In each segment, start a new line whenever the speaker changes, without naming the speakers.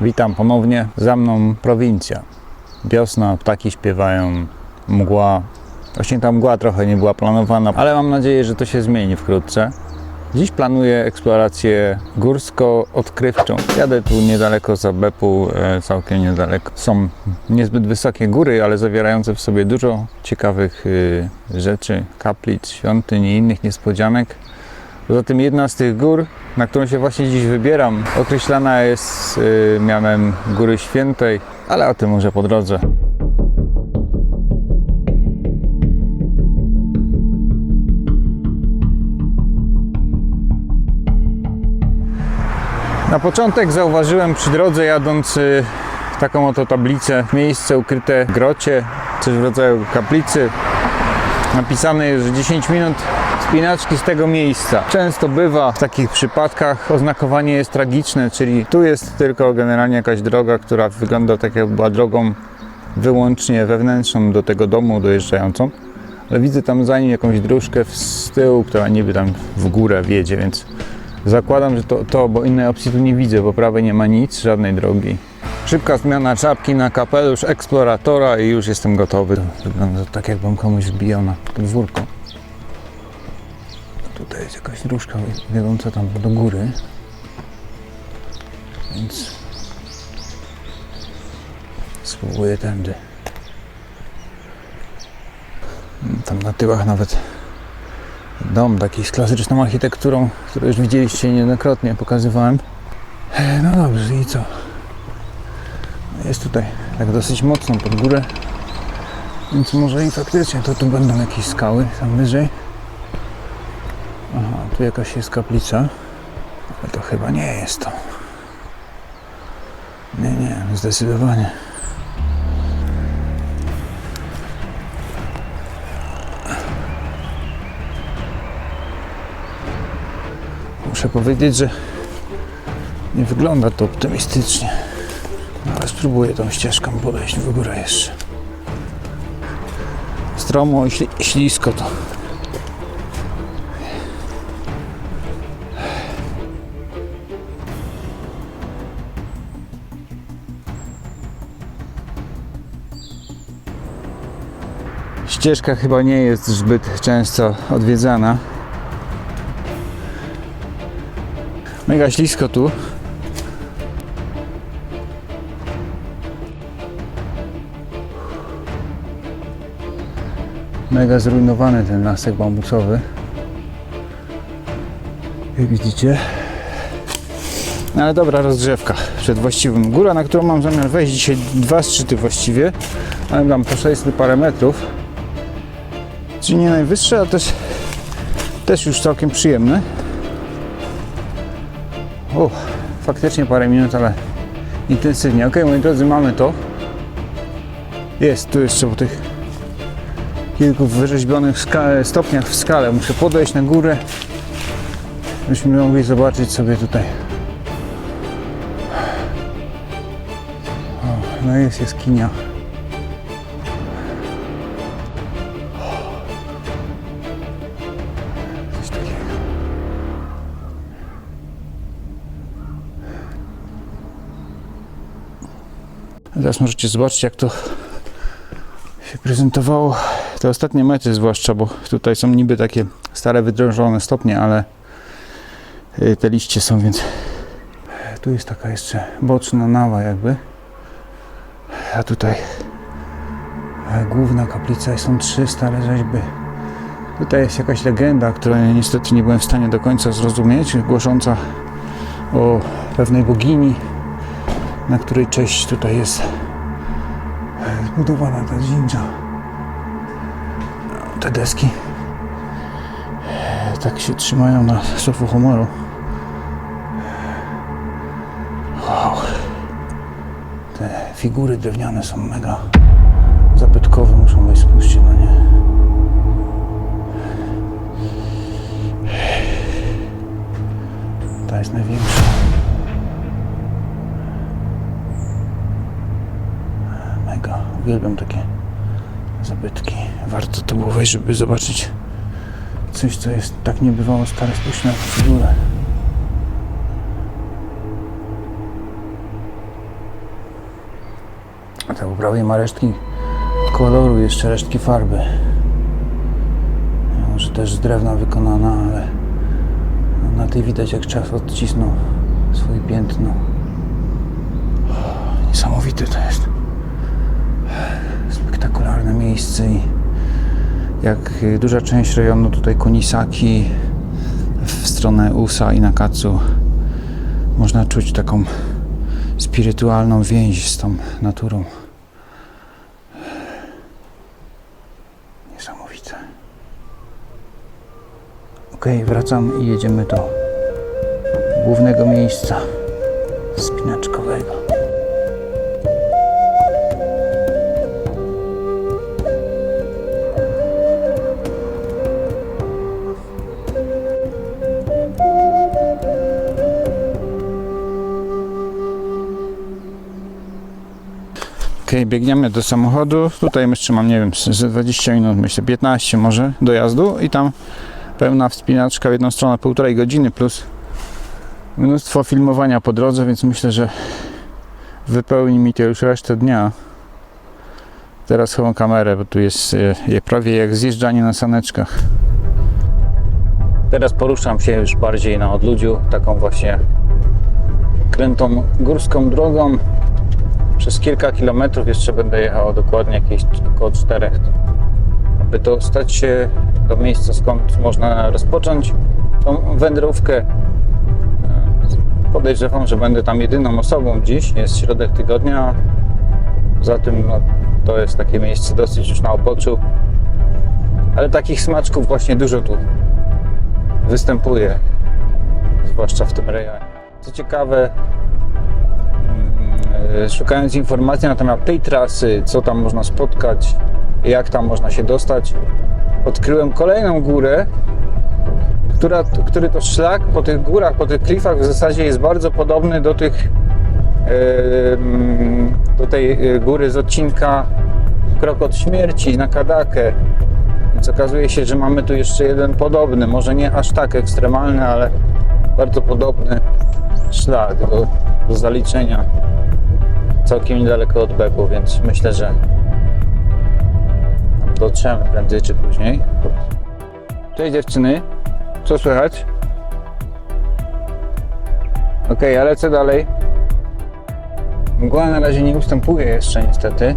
Witam ponownie. Za mną prowincja. Wiosna, ptaki śpiewają, mgła. Właśnie ta mgła trochę nie była planowana, ale mam nadzieję, że to się zmieni wkrótce. Dziś planuję eksplorację górsko-odkrywczą. Jadę tu niedaleko za Bepu, e, całkiem niedaleko. Są niezbyt wysokie góry, ale zawierające w sobie dużo ciekawych y, rzeczy, kaplic, świątyń i innych niespodzianek. Poza tym jedna z tych gór, na którą się właśnie dziś wybieram, określana jest y, mianem Góry Świętej, ale o tym może po drodze. Na początek zauważyłem przy drodze jadąc y, taką oto tablicę, miejsce ukryte w grocie, coś w rodzaju kaplicy. Napisane jest, że 10 minut spinaczki z tego miejsca. Często bywa w takich przypadkach oznakowanie jest tragiczne, czyli tu jest tylko generalnie jakaś droga, która wygląda tak jakby była drogą wyłącznie wewnętrzną do tego domu dojeżdżającą. Ale widzę tam za nim jakąś dróżkę z tyłu, która niby tam w górę wiedzie, więc zakładam, że to, to bo innej opcji tu nie widzę, bo prawej nie ma nic, żadnej drogi. Szybka zmiana czapki na kapelusz eksploratora i już jestem gotowy. Wygląda tak jakbym komuś wbijał na podwórko. Tutaj jest jakaś dróżka wiodąca tam do góry. Więc spróbuję tędy. Tam na tyłach nawet dom taki z klasyczną architekturą, który już widzieliście niejednokrotnie, pokazywałem. E, No dobrze, i co? Jest tutaj tak dosyć mocno pod górę, więc może i faktycznie to tu będą jakieś skały tam wyżej. Aha, tu jakaś jest kaplica, ale to chyba nie jest to. Nie, nie, zdecydowanie. Muszę powiedzieć, że nie wygląda to optymistycznie. Ale spróbuję tą ścieżką podejść w górę jeszcze. Stromo i śli- ślisko to. Ścieżka chyba nie jest zbyt często odwiedzana. Mega ślisko tu. Mega zrujnowany ten lasek bambusowy. Jak widzicie. No ale dobra rozgrzewka przed właściwym. Góra, na którą mam zamiar wejść dzisiaj dwa szczyty właściwie. Ale tam po 600 parę metrów. Czyli nie najwyższe, ale też, też już całkiem przyjemne. O, faktycznie parę minut, ale intensywnie. Ok, moi drodzy, mamy to. Jest tu jeszcze po tych kilku wyrzeźbionych stopniach w skale. Muszę podejść na górę, byśmy mogli zobaczyć sobie tutaj. O, no jest jaskinia. Teraz możecie zobaczyć, jak to się prezentowało te ostatnie metry zwłaszcza, bo tutaj są niby takie stare, wydrążone stopnie, ale y, te liście są, więc tu jest taka jeszcze boczna nawa jakby. A tutaj e, główna kaplica i są trzy stare rzeźby. Tutaj jest jakaś legenda, której niestety nie byłem w stanie do końca zrozumieć, głosząca o pewnej bogini, na której cześć tutaj jest e, zbudowana ta dżindża. Te deski e, tak się trzymają na sofu humoru. Wow. Te figury drewniane są mega zabytkowe, muszą być, spójrzcie na nie. Ta jest największa. Uwielbiam takie zabytki. Warto to było wejść, żeby zobaczyć coś, co jest tak niebywało stare. Spójrzmy na procedurę. ta po prawej ma resztki koloru, jeszcze resztki farby. Może też z drewna wykonana, ale na tej widać jak czas odcisnął swoje piętno. Niesamowite to jest. Spektakularne miejsce i jak y, duża część rejonu tutaj Konisaki w stronę Usa i Nakatsu można czuć taką spirytualną więź z tą naturą. Niesamowite. Ok, wracam i jedziemy do głównego miejsca spinaczkowego. Okej, biegniemy do samochodu. Tutaj jeszcze mam, nie wiem, ze 20 minut, myślę 15 może dojazdu i tam pełna wspinaczka w jedną stronę, półtorej godziny plus mnóstwo filmowania po drodze, więc myślę, że wypełni mi to już resztę dnia. Teraz chowam kamerę, bo tu jest e, je prawie jak zjeżdżanie na saneczkach. Teraz poruszam się już bardziej na odludziu, taką właśnie krętą górską drogą przez kilka kilometrów jeszcze będę jechał dokładnie jakieś około czterech. Aby dostać się do miejsca skąd można rozpocząć tą wędrówkę. E, Podejrzewam, że będę tam jedyną osobą dziś. Jest środek tygodnia. Poza tym no, to jest takie miejsce dosyć już na opoczu. Ale takich smaczków właśnie dużo tu występuje. Zwłaszcza w tym rejonie. Co ciekawe, szukając informacji na temat tej trasy, co tam można spotkać, jak tam można się dostać, odkryłem kolejną górę, która, który to szlak po tych górach, po tych klifach w zasadzie jest bardzo podobny do tych e, do tej e, góry z odcinka Krok od Śmierci na Kadakę. Więc okazuje się, że mamy tu jeszcze jeden podobny, może nie aż tak ekstremalny, ale bardzo podobny szlak do, do zaliczenia całkiem niedaleko od Beku, więc myślę, że dotrzemy prędzej czy później. Cześć dziewczyny, co słychać? Ok, ale lecę dalej. Mgła na razie nie ustępuje jeszcze niestety.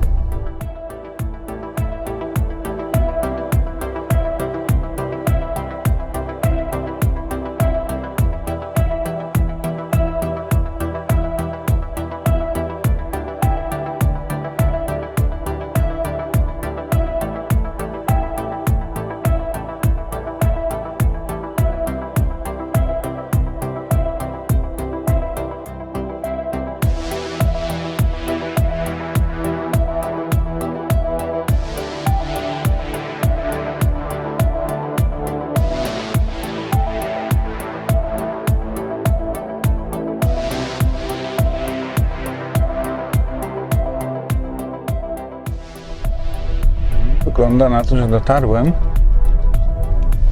Wygląda na to, że dotarłem.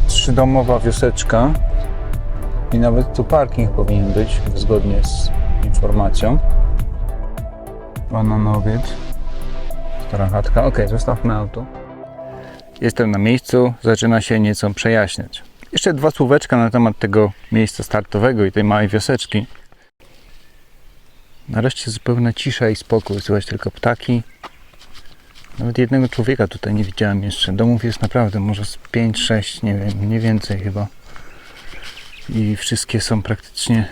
Trzydomowa wioseczka. I nawet tu parking powinien być, zgodnie z informacją. Bananowiec. Stara chatka. Ok, zostawmy auto. Jestem na miejscu, zaczyna się nieco przejaśniać. Jeszcze dwa słóweczka na temat tego miejsca startowego i tej małej wioseczki. Nareszcie zupełna cisza i spokój, słychać tylko ptaki, nawet jednego człowieka tutaj nie widziałem jeszcze. Domów jest naprawdę może z 5-6, nie wiem, nie więcej chyba. I wszystkie są praktycznie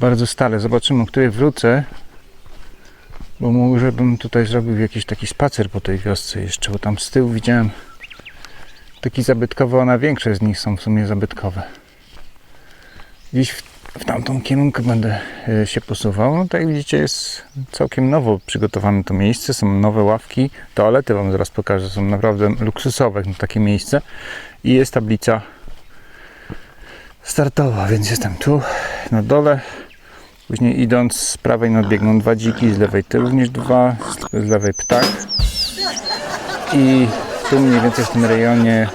bardzo stale. Zobaczymy, o której wrócę. Bo może bym tutaj zrobił jakiś taki spacer po tej wiosce jeszcze, bo tam z tyłu widziałem taki zabytkowy, ona większość z nich są w sumie zabytkowe. Dziś w, w tamtą kierunkę będę e, się posuwał. No tak jak widzicie jest całkiem nowo przygotowane to miejsce, są nowe ławki, toalety Wam zaraz pokażę, są naprawdę luksusowe na takie miejsce i jest tablica startowa, więc jestem tu na dole. Później idąc z prawej nadbiegną dwa dziki, z lewej ty również dwa, z lewej ptak. I tu mniej więcej w tym rejonie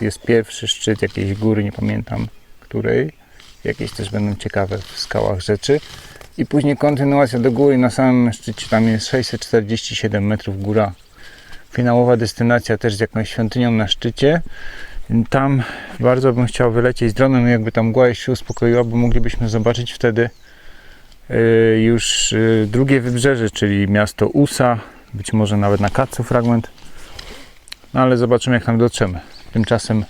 jest pierwszy szczyt jakiejś góry, nie pamiętam której. Jakieś też będą ciekawe w skałach rzeczy. I później kontynuacja do góry na samym szczycie, tam jest 647 metrów góra. Finałowa destynacja też z jakąś świątynią na szczycie. Tam bardzo bym chciał wylecieć z dronem, jakby tam mgła się uspokoiła, bo moglibyśmy zobaczyć wtedy y, już y, drugie wybrzeże, czyli miasto Usa, być może nawet na Kacu fragment. No ale zobaczymy jak tam dotrzemy. Tymczasem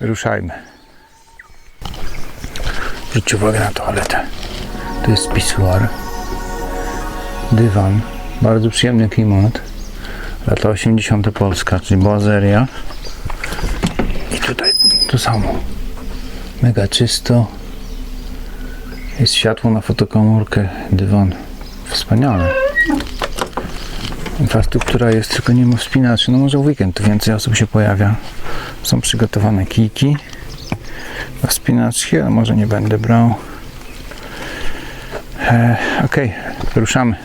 ruszajmy. Zwróćcie uwagę na toaletę. To jest pisuar, dywan, bardzo przyjemny klimat. Lata 80. Polska, czyli boazeria. I tutaj to samo. Mega czysto. Jest światło na fotokomórkę, dywan. Wspaniale. Infrastruktura jest, tylko nie ma wspinaczy. No może w weekend tu więcej osób się pojawia. Są przygotowane kijki na wspinaczki, ale może nie będę brał. E, Okej, ruszamy.